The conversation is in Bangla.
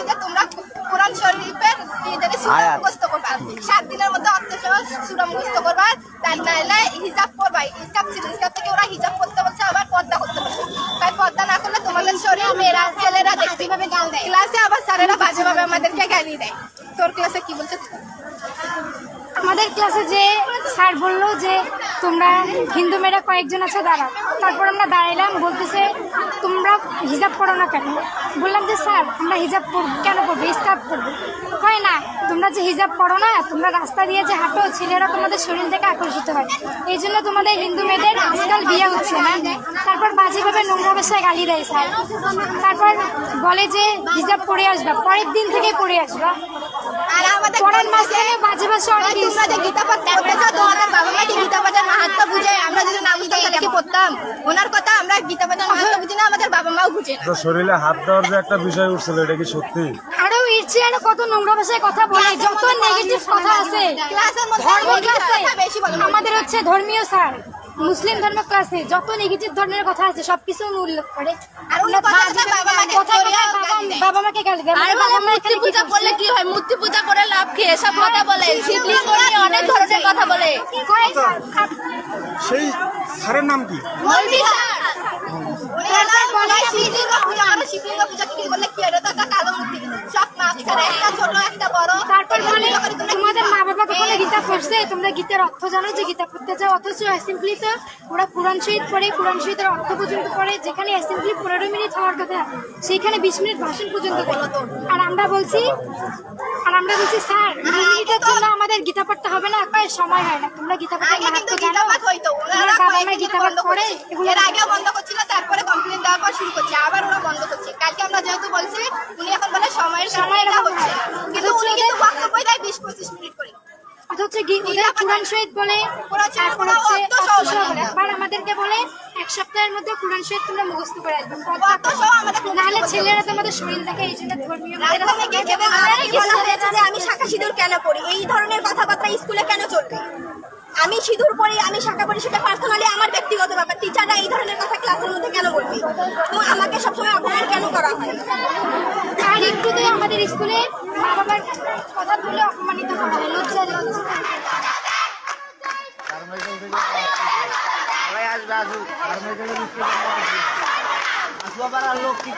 বলছে যে তোমরা কোরআন শরীফের সূরা মুখস্থ করবা। সাত দিনের মধ্যে অর্থসহ সূরা মুখস্থ করবা। তাই নাইলে হিজাব করবা হিজাব ছিল হিজাব থেকে ওরা হিজাব করতে বলছে আবার পর্দা করতে বলছে। তাই পর্দা না করলে তোমাদের শরীর মেয়েরা ছেলেরা দেখতে পাবে গাল দেয়? ক্লাসে আবার স্যারেরা বাজেভাবে আমাদেরকে গালি দেয়। তোর ক্লাসে কি বলছে? আমাদের ক্লাসে যে স্যার বলল যে তোমরা হিন্দু মেয়েরা কয়েকজন আছে দাঁড়াও। তারপর আমরা দাঁড়াইলাম বলতেছে তোমরা হিজাব পড়ো না কেন? বললাম যে স্যার আমরা হিজাব পড়ব কেন পড়ব স্কার্ফ পড়ব কয় না তোমরা যে হিজাব পড়ো না তোমরা রাস্তা দিয়ে যে হাঁটো ছেলেরা তোমাদের শরীর থেকে আকর্ষিত হয়। এই জন্য তোমাদের হিন্দু মেয়েদের আজকাল বিয়ে হচ্ছে না? তারপর বাজেভাবে নোংরা ভাষায় গালি দেয় স্যার। তারপর বলে যে হিজাব পরে আসবা পরের দিন থেকে পরে আসবা। আর আমাদের পড়ার মাঝখানে বাজে ভাষা অনেক তোমরা যে গীতা তোমাদের বাবা মা কি গীতা পাঠের মাহাত্ম বুঝে আমরা যদি না বুঝতাম তাহলে কি পড়তাম ওনার কথা আমরা গীতা পাঠের মাহাত্ম বুঝি না আমাদের বাবা মাও বুঝে না। তো শরীরে হাত দেওয়ার যে একটা বিষয় উঠছিল এটা কি সত্যি? আরও ইচ্ছে আর কত নোংরা ভাষায় কথা বলে যত নেগেটিভ কথা আছে। ক্লাসের মধ্যে বেশি বলে। আমাদের হচ্ছে ধর্মীয় স্যার। মুসলিম ধর্ম ক্লাসে যত নেগেটিভ ধরনের কথা আছে সবকিছু উনি উল্লেখ করে। আর উনি কথা কথা বাবা মাকে গালি বাবা মাকে গালি দেয়? আর বাবা মা মূর্তি এখানে কি পূজা করলে কি হয়? মূর্তি পূজা করে লাভ কি? এসব কথা বলে। অনেক ধরনের কথা বলে। সেই স্যারের নাম কি? মৌলভী স্যার। উনি হলো বলে শিবলিঙ্গ পূজা করে শিবলিঙ্গ পূজা কি বলে? কি এটা তো একটা কালো মূর্তি। সব মাপ একটা ছোট একটা বড়। তারপর বলে পূজা করে তোমরা তোমাদের কি মা করো? বাবা গীতা তোমরা গীতার অর্থ জানো যে গীতা পড়তে যাও অথচ অ্যাসেম্বলি তো ওরা কোরআন শহীদ পড়ে কোরআন শহীদের অর্থ পর্যন্ত পড়ে যেখানে অ্যাসেম্বলি পনেরো মিনিট হওয়ার কথা সেইখানে বিশ মিনিট ভাষণ পর্যন্ত দেয় আর আমরা বলছি আর আমরা বলছি স্যার দুই মিনিটের জন্য আমাদের গীতা পড়তে হবে না কয় সময় হয় না। তোমরা গীতা পড়তে মাহাত্ম গীতা জানো। ওনারা বাবা মা গীতা পাঠ বন্ধ পড়ে করছে। এর আগে বন্ধ করছিল তারপরে কমপ্লেন দেওয়ার পর শুরু করছে। আবার ওরা বন্ধ করছে। কালকে আমরা যেহেতু বলছি উনি এখন বলে সময়ের সময় সময়ের এটা অভাব হচ্ছে হয়। কিন্তু উনি কিন্তু বক্তব্য দেয় বিশ পঁচিশ মিনিট করে গি- ওদের কোরআন শহীদ বলে তারপর হচ্ছে। আবার আমাদেরকে বলে এক সপ্তাহের মধ্যে কোরআন শহীদ তোমরা মুখস্থ করে আসবে। অর্থ সহ আমাদের নাহলে ছেলেরা তোমাদের শরীর দেখে এই জন্য ধর্মীয় আমি শাখা সিঁদুর কেন পড়ি? এই ধরনের কথাবার্তা স্কুলে কেন চলবে? আমি সিঁদুর পড়ি আমি শাখা পড়ি সেটা পার্সোনালি আমার ব্যক্তিগত ব্যাপার। টিচাররা এই ধরনের কথা ক্লাসের মধ্যে কেন বলবে? এবং আমাকে সবসময় অপমান কেন করা হয়? আর একটুতেই আমাদের স্কুলে মা বাবার কথা তুলে অপমানিত করা হয় লজ্জা লজ্জা আসবে আসুক আর লোক কি